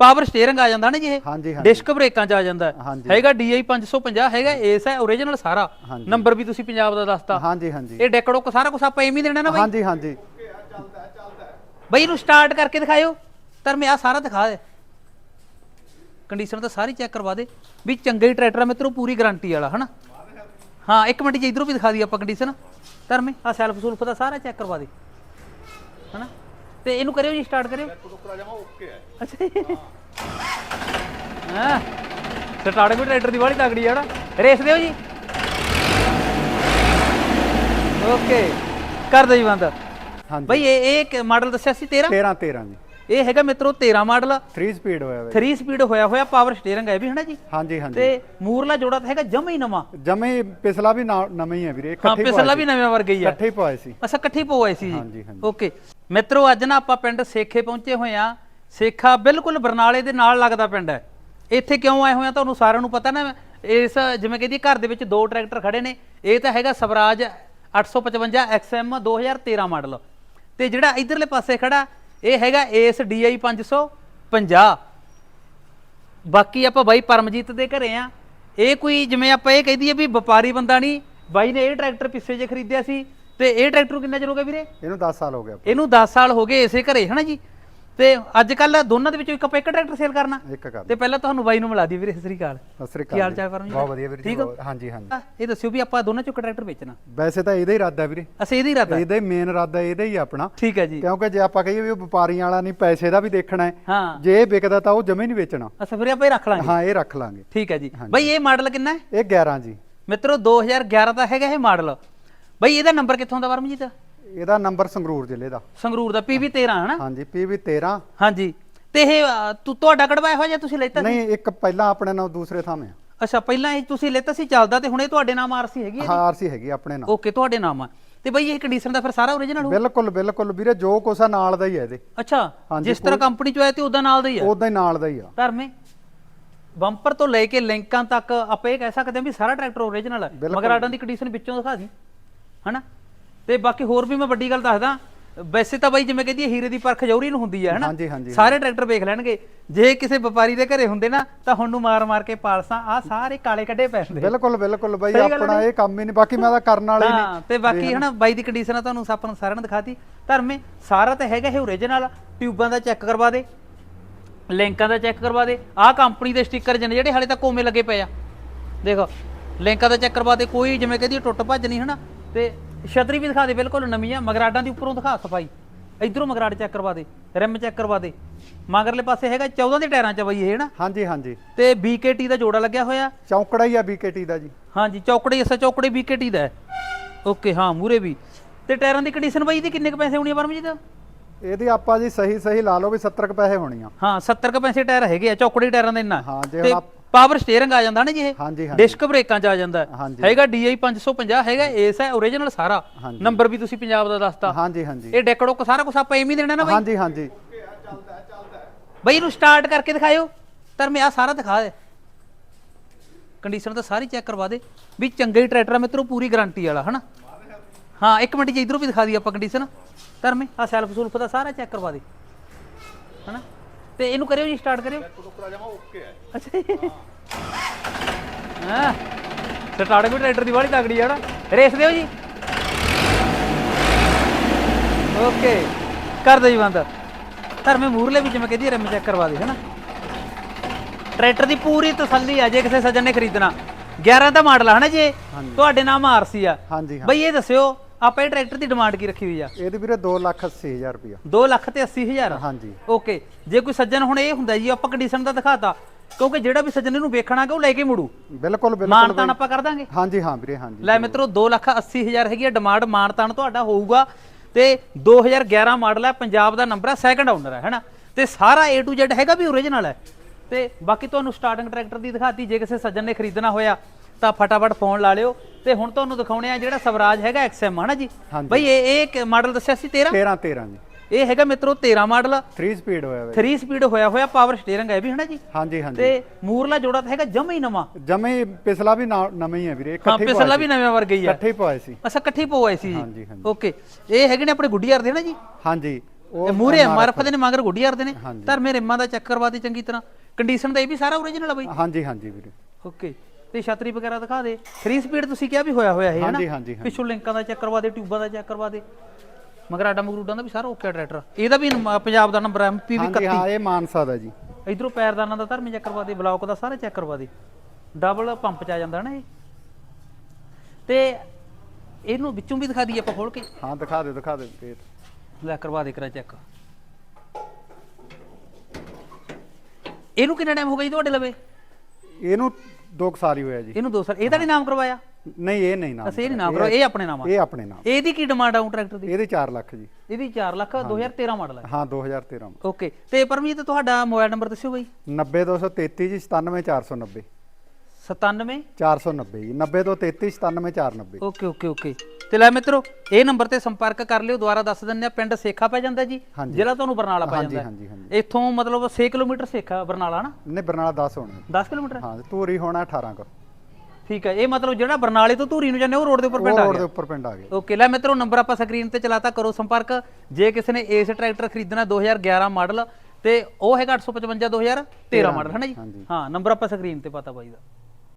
Power steering ਆ ਜਾਂਦਾ ਨਾ ਜੀ ਇਹ? ਹਾਂਜੀ ਹਾਂਜੀ। ਡਿਸਕ ਬ੍ਰੇਕਾਂ ਚ ਆ ਜਾਂਦਾ। ਹੈ। ਹਾਂਜੀ। ਹੈਗਾ DI 550 ਹੈਗਾ ਏਸ ਹੈ origignal ਸਾਰਾ। ਹਾਂਜੀ। ਨੰਬਰ ਵੀ ਤੁਸੀਂ ਪੰਜਾਬ ਦਾ ਦੱਸਤਾ। ਹਾਂਜੀ ਹਾਂਜੀ। ਇਹ ਡੈਕ ਡੁੱਕ ਸਾਰਾ ਕੁਝ ਆਪਾਂ ਐਵੇਂ ਹੀ ਦੇਣਾ ਨਾ ਬਾਈ? ਹਾਂਜੀ ਹਾਂਜੀ। ਬਈ ਇਹਨੂੰ ਸਟਾਰਟ ਕਰਕੇ ਦਿਖਾਇਓ। ਧਰਮੇ ਆ ਸਾਰਾ ਦਿਖਾ ਦੇ। ਕੰਡੀਸ਼ਨ ਤਾਂ ਸਾਰੀ ਚੈੱਕ ਕਰਵਾ ਦੇ। ਵੀ ਚੰਗਾ ਹੀ ਟਰੈਕਟਰ ਆ ਮਿੱਤਰੋ ਪੂਰੀ ਗਾਰੰਟੀ ਵਾਲਾ ਹਨਾ? ਹਾਂ ਇੱਕ ਮਿੰਟ ਜੀ ਇਧਰੋਂ ਵੀ ਦਿਖਾ ਦੀ ਆਪਾਂ ਕੰਡੀਸ਼ਨ ਧਰਮੇ ਆ ਸੈਲਫ ਸੂਲਫ ਦਾ ਸਾਰਾ ਚੈੱਕ ਕਰਵਾ ਦੇ। ਹਨਾ? ਤੇ ਇਹਨੂੰ ਕਰਿਓ ਜੀ ਸਟਾਰਟ ਕਰਿਓ। ਅੱਛਾ ਜੀ। ਹਾਂ। ਸਟਾਰਟ ਵੀ ਟਰੈਕਟਰ ਦੀ ਵਾਲੀ ਤਗੜੀ ਆ ਨਾ। ਰੇਸ ਦਿਓ ਜੀ। ਓਕੇ ਕਰ ਦਿਓ ਜੀ ਬੰਦ। ਹਾਂਜੀ। ਬਈ ਇਹ ਇਹ ਮਾਡਲ ਦੱਸਿਆ ਸੀ 13 13 13 ਜੀ। ਇਹ ਹੈਗਾ ਮਿੱਤਰੋ 13 ਮਾਡਲ 3 ਸਪੀਡ ਹੋਇਆ ਵੇ 3 ਸਪੀਡ ਹੋਇਆ ਹੋਇਆ ਪਾਵਰ ਸਟੀਅਰਿੰਗ ਹੈ ਵੀ ਹਨਾ ਜੀ? ਹਾਂਜੀ ਹਾਂਜੀ। ਤੇ ਮੂਰਲਾ ਜੋੜਾ ਤਾਂ ਹੈਗਾ ਜਮਾ ਹੀ ਨਵਾਂ। ਜਮੇ ਹੀ ਪਿਛਲਾ ਵੀ ਨਾ- ਨਵਾਂ ਹੀ ਹੈ ਵੀਰੇ। ਹਾਂ ਇਕੱਠੇ ਹੀ ਪਿਛਲਾ ਵੀ ਨਵੇਂ ਵਰਗਾ ਹੀ ਆ। ਇਕੱਠੇ ਹੀ ਪਾਏ ਸੀ। ਅੱਛਾ ਇਕੱਠੇ ਪਵਾਏ ਸੀ ਹਾਂਜੀ, ਜੀ। ਹਾਂਜੀ। ਓਕੇ ਮਿੱਤਰੋ, ਅੱਜ ਨਾ ਆਪਾਂ ਪਿੰਡ ਸੇਖੇ ਪਹੁੰਚੇ ਹੋਏ ਆ ਸੇਖਾ ਬਿਲਕੁਲ ਬਰਨਾਲੇ ਦੇ ਨਾਲ ਲੱਗਦਾ ਪਿੰਡ ਹੈ। ਇੱਥੇ ਕਿਉਂ ਆਏ ਹੋਏ ਆ ਤੁਹਾਨੂੰ ਸਾਰਿਆਂ ਨੂੰ ਪਤਾ ਨਾ? ਇਸ ਜਿਵੇਂ ਕਹਿੰਦੀ ਘਰ ਦੇ ਵਿੱਚ ਦੋ ਟਰੈਕਟਰ ਖੜੇ ਨੇ। ਇਹ ਤਾਂ ਹੈਗਾ ਸਵਰਾਜ 855 XM 2013 ਮਾਡਲ। ਤੇ ਜਿਹੜਾ ਇਧਰਲੇ ਪਾਸੇ ਖੜਾ, ਇਹ ਹੈਗਾ ਏਸ DI 550 ਬਾਕੀ ਆਪਾਂ ਬਾਈ ਪਰਮਜੀਤ ਦੇ ਘਰੇ ਆ। ਇਹ ਕੋਈ ਜਿਵੇਂ ਆਪਾਂ ਇਹ ਕਹਿ ਦਈਏ ਵੀ ਵਪਾਰੀ ਬੰਦਾ ਨਹੀਂ। ਬਾਈ ਨੇ ਇਹ ਟਰੈਕਟਰ ਪਿੱਛੇ ਜੇ ਖਰੀਦਿਆ ਸੀ। ਤੇ ਇਹ ਟਰੈਕਟਰ ਕਿੰਨਾ ਚਿਰ ਹੋ ਗਿਆ ਵੀਰੇ? ਇਹਨੂੰ 10 ਸਾਲ ਹੋ ਗਿਆ ਇਹਨੂੰ 10 ਸਾਲ ਹੋ ਗਏ ਇਸੇ ਘਰੇ ਹਨਾ ਜੀ? ਤੇ ਅੱਜ ਕੱਲ ਦੋਨਾਂ ਦੇ ਵਿੱਚੋਂ ਇੱਕ ਆਪਾਂ ਇੱਕ ਟਰੈਕਟਰ ਸੇਲ ਕਰਨਾ। ਇੱਕ ਕਰ ਤੇ ਪਹਿਲਾਂ ਤੁਹਾਨੂੰ ਬਾਈ ਨੂੰ ਮਿਲਾ ਦੀ ਵੀਰੇ ਸਤਿ ਸ੍ਰੀ ਅਕਾਲ। ਸਤਿ ਸ੍ਰੀ ਕੀ ਹਾਲ ਅਕਾਲ ਜੀ। ਬਹੁਤ ਵਧੀਆ ਵੀਰੇ ਠੀਕ ਹੋ? ਹਾਂਜੀ ਹਾਂਜੀ। ਇਹ ਦੱਸਿਓ ਵੀ ਆਪਾਂ ਦੋਨਾਂ ਚੋਂ ਇੱਕ ਟਰੈਕਟਰ ਵੇਚਣਾ। ਵੈਸੇ ਤਾਂ ਇਹਦਾ ਹੀ ਇਰਾਦਾ ਵੀਰੇ। ਅਸੀਂ ਇਹਦੀ ਇਰਾਦਾ ਇਹਦਾ ਹੀ ਮੇਨ ਇਰਾਦਾ ਇਹਦਾ ਹੀ ਆਪਣਾ। ਠੀਕ ਹੈ ਜੀ। ਕਿਉਂਕਿ ਜੇ ਆਪਾਂ ਕਹੀਏ ਵੀ ਉਹ ਵਪਾਰੀਆਂ ਵਾਲਾ ਨਹੀਂ ਪੈਸੇ ਦਾ ਵੀ ਦੇਖਣਾ ਹੈ। ਹਾਂ। ਜੇ ਇਹ ਵਿਕਦਾ ਤਾਂ ਉਹ ਜਮੇ ਨਹੀਂ ਵੇਚਣਾ। ਅੱਛਾ ਫਿਰ ਆਪਾਂ ਇਹ ਰੱਖ ਲਾਂਗੇ? ਹਾਂ ਇਹ ਰੱਖ ਲਾਂਗੇ। ਠੀਕ ਹੈ ਜੀ। ਬਾਈ ਇਹ ਮਾਡਲ ਕਿੰਨਾ ਹੈ? ਇਹ 11 ਜੀ। ਮਿੱਤਰੋ 2011 ਦਾ ਹੈਗਾ ਇਹ ਮਾਡਲ। ਬਾਈ ਇਹਦਾ ਨੰਬਰ ਕਿੱਥੋਂ ਦਾ ਪਰਮਜੀਤ ਇਹਦਾ ਨੰਬਰ ਸੰਗਰੂਰ ਜ਼ਿਲ੍ਹੇ ਦਾ। ਸੰਗਰੂਰ ਦਾ PV 13 ਹਨਾ? ਹਾਂਜੀ PV 13 ਹਾਂਜੀ। ਤੇ ਇਹ ਅ, ਤੁ- ਤੁਹਾਡਾ ਕਢਵਾਇਆ ਹੋਇਆ ਜਾਂ ਤੁਸੀਂ ਲੈਤਾ ਸੀ? ਨਹੀਂ ਇੱਕ ਪਹਿਲਾਂ ਆਪਣੇ ਨਾਲ ਦੂਸਰੇ ਥਾਵੇਂ ਆ। ਅੱਛਾ ਪਹਿਲਾਂ ਇਹ ਤੁਸੀਂ ਲੈਤਾ ਸੀ ਚੱਲਦਾ ਤੇ ਹੁਣ ਇਹ ਤੁਹਾਡੇ ਨਾਮ ਆਰਸੀ ਹੈਗੀ ਹੈ ਹਾਂ ਆਰਸੀ ਹੈਗੀ ਆਪਣੇ ਨਾਲ। ਓਕੇ ਤੁਹਾਡੇ ਨਾਮ ਆ। ਤੇ ਬਈ ਇਹ ਕੰਡੀਸ਼ਨ ਦਾ ਫਿਰ ਸਾਰਾ ਓਰੀਜਨਲ ਹੋ ਬਿਲਕੁਲ ਬਿਲਕੁਲ ਵੀਰੇ ਜੋ ਕੁਛ ਆ ਨਾਲ ਦਾ ਹੀ ਹੈ ਇਹਦੇ। ਅੱਛਾ ਹਾਂਜੀ, ਜਿਸ ਤਰ੍ਹਾਂ ਕੰਪਨੀ ਚ ਆਇਆ ਤੇ ਉਦਾਂ ਨਾਲ ਦਾ ਹੀ ਆ? ਉਦਾਂ ਹੀ ਨਾਲ ਦਾ ਹੀ ਆ। ਧਰਮੇ ਬੰਪਰ ਤੋਂ ਲੈ ਕੇ ਲਿੰਕਾਂ ਤੱਕ ਆਪਾਂ ਇਹ ਕਹਿ ਸਕਦੇ ਹਾਂ ਵੀ ਸਾਰਾ ਟਰੈਕਟਰ ਓਰੀਜਨਲ ਹੈ ਬਿਲਕੁਲ। ਮਗਰ ਆਡਾਂ ਦੀ ਕੰਡੀਸ਼ਨ ਵਿੱਚੋਂ ਦਿਖਾ ਦੀ। ਹਨਾ? ਤੇ ਬਾਕੀ ਹੋਰ ਵੀ ਮੈਂ ਵੱਡੀ ਗੱਲ ਦੱਸਦਾ ਵੈਸੇ ਤਾਂ ਬਾਈ ਜਿਵੇਂ ਕਹਿੰਦੀ ਹੀਰੇ ਦੀ ਪਰਖ ਜੌਰੀ ਨੂੰ ਹੁੰਦੀ ਹੈ ਹਨਾ? ਸਾਰੇ ਟਰੈਕਟਰ ਵੇਖ ਲੈਣਗੇ। ਜੇ ਕਿਸੇ ਵਪਾਰੀ ਦੇ ਘਰੇ ਹੁੰਦੇ ਨਾ ਤਾਂ ਹੁਣ ਨੂੰ ਮਾਰ ਮਾਰ ਕੇ ਪਾਲਸਾਂ ਆ ਸਾਰੇ ਕਾਲੇ ਕੱਢੇ ਪੈ ਹੁੰਦੇ। ਬਿਲਕੁਲ ਬਿਲਕੁਲ ਬਾਈ ਆਪਣਾ ਇਹ ਕੰਮ ਹੀ ਨਹੀਂ ਬਾਕੀ ਮੈਂ ਤਾਂ ਕਰਨ ਵਾਲਾ ਨਹੀਂ। ਤੇ ਬਾਕੀ ਹਨਾ ਬਾਈ ਦੀ ਕੰਡੀਸ਼ਨ ਆ ਤੁਹਾਨੂੰ ਆਪਾਂ ਨੂੰ ਸਾਰਿਆਂ ਨੂੰ ਦਿਖਾਤੀ। ਧਰਮੇ ਸਾਰਾ ਤਾਂ ਹੈਗਾ ਇਹ ਓਰੀਜਨਲ ਟਿਊਬਾਂ ਦਾ ਚੈੱਕ ਕਰਵਾ ਦੇ ਲਿੰਕਾਂ ਦਾ ਚੈੱਕ ਕਰਵਾ ਦੇ ਆਹ ਕੰਪਨੀ ਦੇ ਸਟicker ਜਨ ਜਿਹੜੇ ਹਾਲੇ ਤੱਕ ਉਵੇਂ ਲੱਗੇ ਪਏ ਆ। ਦੇਖੋ ਲਿੰਕਾਂ ਦਾ ਚੈੱਕ ਕਰਵਾ ਦੇ ਕੋਈ ਜਿਵੇਂ ਕਹਦੀ ਟੁੱਟ ਭੱਜ ਨਹੀਂ ਹਨਾ? ਤੇ ਛਤਰੀ ਵੀ ਦਿਖਾ ਦੇ ਬਿਲਕੁਲ ਨਵੀਂ ਆ ਮਗਰਾਡਾਂ ਦੀ ਉੱਪਰੋਂ ਦਿਖਾ ਸਫ਼ਾਈ। ਇਧਰੋਂ ਮਗਰਾੜ ਚੈੱਕ ਕਰਵਾ ਦੇ ਰਿਮ ਚੈੱਕ ਕਰਵਾ ਦੇ। ਮਗਰਲੇ ਪਾਸੇ ਹੈਗਾ 14 ਦੇ ਟਾਇਰਾਂ ਚ ਬਈ ਇਹ ਹਨਾ ਹਾਂਜੀ ਹਾਂਜੀ। ਤੇ BKT ਦਾ ਜੋੜਾ ਲੱਗਿਆ ਹੋਇਆ। ਚੌਂਕੜਾ ਹੀ ਆ ਬੀਕੇਟੀ ਦਾ ਜੀ। ਹਾਂਜੀ ਚੌਕੜੇ ਅਸਾ ਚੌਕੜੇ BKT ਦਾ ਓਕੇ ਹਾਂ ਮੂਰੇ ਵੀ। ਤੇ ਟਾਇਰਾਂ ਦੀ ਕੰਡੀਸ਼ਨ ਬਾਈ ਇਹਦੀ ਕਿੰਨੇ ਕ ਪੈਸੇ ਹੋਣੀ ਆ ਪਰਮਜੀਤ? ਇਹਦੀ ਆਪਾਂ ਜੀ ਸਹੀ ਸਹੀ ਲਾ ਲਓ ਵੀ 70 ਕੁ ਪੈਸੇ ਹੋਣੀਆਂ ਹਾਂ 70 ਕ ਪੈਸੇ ਟਾਇਰ ਹੈਗੇ ਆ ਚੌਕੜੇ ਟਾਇਰਾਂ ਦੇ ਇੰਨਾ। ਹਾਂ, ਜੇ ਹੁਣ ਆਪ- ਪਾਵਰ ਸਟੀਅਰਿੰਗ ਆ ਜਾਂਦਾ ਨਾ ਜੀ ਇਹ? ਹਾਂਜੀ ਹਾਂਜੀ। ਡਿਸਕ ਬ੍ਰੇਕਾਂ ਚ ਆ ਜਾਂਦਾ। ਹਾਂਜੀ। ਹੈਗਾ DI 550 ਹੈਗਾ ਏਸ ਹੈ origignal ਸਾਰਾ। ਹਾਂਜੀ। ਨੰਬਰ ਵੀ ਤੁਸੀਂ ਪੰਜਾਬ ਦਾ ਦੱਸਤਾ। ਹਾਂਜੀ ਹਾਂਜੀ। ਇਹ ਡੈਕ ਡੁੱਕ ਸਾਰਾ ਕੁਝ ਆਪਾਂ ਐਵੇਂ ਹੀ ਦੇਣਾ ਨਾ ਬਾਈ? ਹਾਂਜੀ ਹਾਂਜੀ। ਬਾਈ ਇਹਨੂੰ ਸਟਾਰਟ ਕਰਕੇ ਦਿਖਾਇਓ। ਧਰਮੇ ਆ ਸਾਰਾ ਦਿਖਾ ਦੇ। ਕੰਡੀਸ਼ਨ ਤਾਂ ਸਾਰੀ ਚੈੱਕ ਕਰਵਾ ਦੇ। ਵੀ ਚੰਗਾ ਹੀ ਟਰੈਕਟਰ ਆ ਮਿੱਤਰੋ ਪੂਰੀ ਗਾਰੰਟੀ ਵਾਲਾ ਹਨਾ? ਹਾਂ ਇੱਕ ਮਿੰਟ ਜੀ ਇਧਰੋਂ ਵੀ ਦਿਖਾ ਦੀ ਆਪਾਂ ਕੰਡੀਸ਼ਨ ਧਰਮੇ ਆ ਸੈਲਫ ਸੂਲਫ ਦਾ ਸਾਰਾ ਚੈੱਕ ਕਰਵਾ ਦੇ। ਹਨਾ? ਤੇ ਇਹਨੂੰ ਕਰਿਓ ਜੀ ਸਟਾਰਟ ਕਰਿਓ। ਅੱਛਾ ਜੀ। ਹਾਂ। ਸਟਾਰਟ ਵੀ ਟਰੈਕਟਰ ਦੀ ਵਾਲੀ ਤਗੜੀ ਆ ਨਾ। ਰੇਸ ਦਿਓ ਜੀ। ਓਕੇ ਕਰ ਦਿਓ ਜੀ ਬੰਦ। ਧਰਮੇ ਮੂਰਲੇ ਵਿੱਚ ਮੈਂ ਕਹਦੀ ਰਿਮ ਚੈੱਕ ਕਰਵਾ ਦੇ ਹਨਾ? ਟਰੈਕਟਰ ਦੀ ਪੂਰੀ ਤਸੱਲੀ ਆ ਜੇ ਕਿਸੇ ਸੱਜਣ ਨੇ ਖਰੀਦਣਾ। 11 ਦਾ ਮਾਡਲ ਆ ਹਨਾ ਜੀ। ਤੁਹਾਡੇ ਨਾਮ ਆਰਸੀ ਆ। ਹਾਂਜੀ ਹਾਂ। ਬਈ ਇਹ ਦੱਸਿਓ ਆਪਾਂ ਇਹ ਟਰੈਕਟਰ ਦੀ ਡਿਮਾਂਡ ਕੀ ਰੱਖੀ ਹੋਈ ਆ? ਇਹਦੀ ਵੀਰੇ 2 ਲੱਖ 80 ਹਜ਼ਾਰ ਰੁਪਇਆ। 2 ਲੱਖ ਤੇ 80 ਹਜ਼ਾਰ? ਹਾਂਜੀ। ਓਕੇ। ਜੇ ਕੋਈ ਸੱਜਣ ਹੁਣ ਇਹ ਹੁੰਦਾ ਜੀ ਆਪਾਂ ਕੰਡੀਸ਼ਨ ਦਾ ਦਿਖਾਤਾ ਕਿਉਂਕਿ ਜਿਹੜਾ ਵੀ ਸੱਜਣ ਇਹਨੂੰ ਵੇਖਣਾ ਕਿ ਉਹ ਲੈ ਕੇ ਮੁੜੂ। ਬਿਲਕੁਲ ਬਿਲਕੁਲ ਮਾਨਤਾਨ ਆਪਾਂ ਕਰ ਦਾਂਗੇ? ਹਾਂਜੀ ਹਾਂ ਵੀਰੇ ਹਾਂਜੀ। ਲੈ ਮਿੱਤਰੋ 2 ਲੱਖ 80 ਹਜ਼ਾਰ ਹੈਗੀ ਆ ਡਿਮਾਂਡ ਮਾਨਤਾਨ ਤੁਹਾਡਾ ਹੋਊਗਾ। ਤੇ 2011 ਮਾਡਲ ਹੈ ਪੰਜਾਬ ਦਾ ਨੰਬਰ ਹੈ ਸੈਕੰਡ ਓਨਰ ਹੈ ਹੈਨਾ? ਤੇ ਸਾਰਾ A to Z ਹੈਗਾ ਵੀ ਓਰੀਜਨਲ ਹੈ ਤੇ ਬਾਕੀ ਤੁਹਾਨੂੰ ਸਟਾਰਟਿੰਗ ਟਰੈਕਟਰ ਦੀ ਦਿਖਾਤੀ ਜੇ ਕਿਸੇ ਸੱਜਣ ਨੇ ਖਰੀਦਣਾ ਹੋਇਆ ਤਾਂ ਫਟਾਫਟ ਫੋਨ ਲਾ ਲਿਓ ਤੇ ਹੁਣ ਤੁਹਾਨੂੰ ਦਿਖਾਉਣੇ ਆ ਜਿਹੜਾ ਸਵਰਾਜ ਹੈਗਾ XM ਹਨਾ ਜੀ? ਹਾਂਜੀ। ਬਈ ਇਹ ਇਹ ਮਾਡਲ ਦੱਸਿਆ ਸੀ 13 13 13 ਜੀ। ਇਹ ਹੈਗਾ ਮਿੱਤਰੋ 13 ਮਾਡਲ 3 ਸਪੀਡ ਹੋਇਆ ਵੇ 3 ਸਪੀਡ ਹੋਇਆ ਹੋਇਆ ਪਾਵਰ ਸਟੀਅਰਿੰਗ ਹੈ ਵੀ ਹਨਾ ਜੀ? ਹਾਂਜੀ ਹਾਂਜੀ। ਤੇ ਮੂਰਲਾ ਜੋੜਾ ਤਾਂ ਹੈਗਾ ਜਮਾ ਹੀ ਨਵਾਂ। ਜਮੇ ਪਿਛਲਾ ਵੀ ਨਾ- ਨਵਾਂ ਹੀ ਹੈ ਵੀਰੇ ਹਾਂ ਇਕੱਠੇ ਹੀ ਪਿਛਲਾ ਵੀ ਨਵੇਂ ਵਰਗਾ ਹੀ। ਆ ਇਕੱਠੇ ਹੀ ਪਾਏ ਸੀ। ਅੱਛਾ ਇਕੱਠੇ ਪਵਾਏ ਸੀ ਜੀ। ਹਾਂਜੀ, ਹਾਂਜੀ। ਓਕੇ। ਇਹ ਹੈਗੇ ਨੇ ਆਪਣੇ ਗੁੱਡੀ ਯਾਰ ਦੇ ਨਾ ਜੀ? ਹਾਂਜੀ। ਉਹ ਮੂਰੇ ਐਮਆਰਐਫ ਦੇ ਨੇ ਮਗਰ ਗੁੱਡੀਆਰ ਦੇ ਨੇ। ਹਾਂਜੀ। ਧਰਮੇ ਰਿਮਾਂ ਦਾ ਚੈੱਕ ਕਰਵਾ ਦੇ ਚੰਗੀ ਤਰ੍ਹਾਂ। ਕੰਡੀਸ਼ਨ ਦਾ ਇਹ ਵੀ ਸਾਰਾ ਓਰੀਜਨਲ ਆ ਬਈ। ਹਾਂਜੀ ਹਾਂਜੀ ਵੀਰੇ। ਓਕੇ। ਤੇ ਛਤਰੀ ਵਗੈਰਾ ਦਿਖਾ ਦੇ। 3 ਸਪੀਡ ਤੁਸੀਂ ਕਿਹਾ ਵੀ ਹੋਇਆ ਹੋਇਆ ਇਹ ਹਾਂਜੀ, ਹਾਂਜੀ, ਹਾਂਜੀ। ਪਿੱਛੋਂ ਲਿੰਕਾਂ ਦਾ ਚੈੱਕ ਕਰਵਾ ਦੇ ਟਿਊਬਾਂ ਦਾ ਚੈੱਕ ਕਰਵਾ ਦੇ। ਮਗਰ ਆਡਾ ਮਗਰੂਡਾਂ ਦਾ ਵੀ ਸਾਰਾ ਓਕੇ ਟਰੈਕਟਰ ਇਹਦਾ ਵੀ ਪੰਜਾਬ ਦਾ ਨੰਬਰ ਐਮਪੀ ਵੀ ਹਾਂਜੀ ਹਾਂ ਇਹ ਮਾਨਸਾ ਦਾ ਜੀ। ਇਧਰੋਂ ਪੈਰਦਾਨਾਂ ਦਾ ਧਰਮੇ ਚੈੱਕ ਕਰਵਾ ਦੇ ਬਲੌਕ ਦਾ ਸਾਰਾ ਚੈੱਕ ਕਰਵਾ ਦੇ। ਡਬਲ ਪੰਪ ਚ ਆ ਜਾਂਦਾ ਨਾ ਇਹ। ਤੇ ਇਹਨੂੰ ਵਿੱਚੋਂ ਵੀ ਦਿਖਾ ਦਈਏ ਆਪਾਂ ਖੋਲ ਕੇ। ਹਾਂ ਦਿਖਾ ਦਿਓ ਦਿਖਾ ਦਿਓ ਫੇਰ। ਲੈ ਕਰਵਾ ਦੇ ਕਰਾ ਚੈੱਕ। ਇਹਨੂੰ ਕਿੰਨਾ ਟਾਈਮ ਹੋ ਗਿਆ ਜੀ ਤੁਹਾਡੇ ਲਵੇ? ਇਹਨੂੰ ਦੋ ਕੁ ਸਾਲ ਹੀ ਹੋਇਆ ਜੀ। ਇਹਨੂੰ ਦੋ ਸਾਲ ਇਹਦਾ ਨਹੀਂ ਨਾਮ ਕਰਵਾਇਆ? ਨਹੀਂ ਇਹ ਨਹੀਂ ਨਾਮ ਅਸੀਂ ਨਹੀਂ ਨਾਮ ਕਰਵਾਇਆ ਇਹ ਆਪਣੇ ਨਾਮ ਆ। ਇਹ ਆਪਣੇ ਨਾਮ। ਇਹਦੀ ਕੀ ਡਿਮਾਂਡ ਆਉਂ ਟਰੈਕਟਰ ਦੀ? ਇਹਦੇ 4 ਲੱਖ ਜੀ। ਇਹਦੀ 4 ਲੱਖ 2013 ਮਾਡਲ ਹੈ ਹਾਂ 2013 ਓਕੇ ਤੇ ਪਰਮਜੀਤ ਤੁਹਾਡਾ ਮੋਬਾਈਲ ਨੰਬਰ ਦੱਸਿਓ ਬਈ। 90233 ਜੀ 97490 97 490 ਜੀ 90233 97490 ਓਕੇ ਓਕੇ ਓਕੇ। ਤੇ ਲੈ ਮਿੱਤਰੋ ਇਹ ਨੰਬਰ ਤੇ ਸੰਪਰਕ ਕਰ ਲਿਓ ਦੁਬਾਰਾ ਦੱਸ ਦਿੰਦੇ ਆ ਪਿੰਡ ਸੇਖਾ ਪੈ ਜਾਂਦਾ ਜੀ ਹਾਂਜੀ। ਜ਼ਿਲ੍ਹਾ ਤੁਹਾਨੂੰ ਬਰਨਾਲਾ ਪੈ ਹਾਂਜੀ ਜਾਂਦਾ। ਹਾਂਜੀ ਹਾਂਜੀ। ਇੱਥੋਂ ਮਤਲਬ 6 ਕਿਲੋਮੀਟਰ ਸੇਖਾ ਬਰਨਾਲਾ ਨਾ ਨਹੀਂ ਬਰਨਾਲਾ 10 ਹੋਣੇ। 10 ਕਿਲੋਮੀਟਰ? ਹਾਂ ਧੂਰੀ ਹੋਣਾ 18 ਕੋ। ਠੀਕ ਹੈ ਇਹ ਮਤਲਬ ਜਿਹੜਾ ਬਰਨਾਲੇ ਤੋਂ ਧੂਰੀ ਨੂੰ ਜਾਂਦੇ ਉਹ ਰੋਡ ਦੇ ਉੱਪਰ ਉਹ ਪਿੰਡ ਆ ਰੋਡ ਦੇ ਗਿਆ ਉੱਪਰ ਪਿੰਡ ਆ ਗਏ ਓਕੇ ਲੈ ਮਿੱਤਰੋ ਨੰਬਰ ਆਪਾਂ ਸਕਰੀਨ ਤੇ ਚਲਾਤਾ ਕਰੋ ਸੰਪਰਕ। ਜੇ ਕਿਸੇ ਨੇ ਇਸ ਟਰੈਕਟਰ ਖਰੀਦਣਾ 2011 ਮਾਡਲ ਤੇ ਉਹ ਹੈਗਾ 855 2013 ਮਾਡਲ ਹੈ ਨਾ ਜੀ। ਹਾਂ ਨੰਬਰ ਆਪਾਂ ਸਕਰੀਨ ਤੇ ਪਤਾ ਬਾਈ ਦਾ।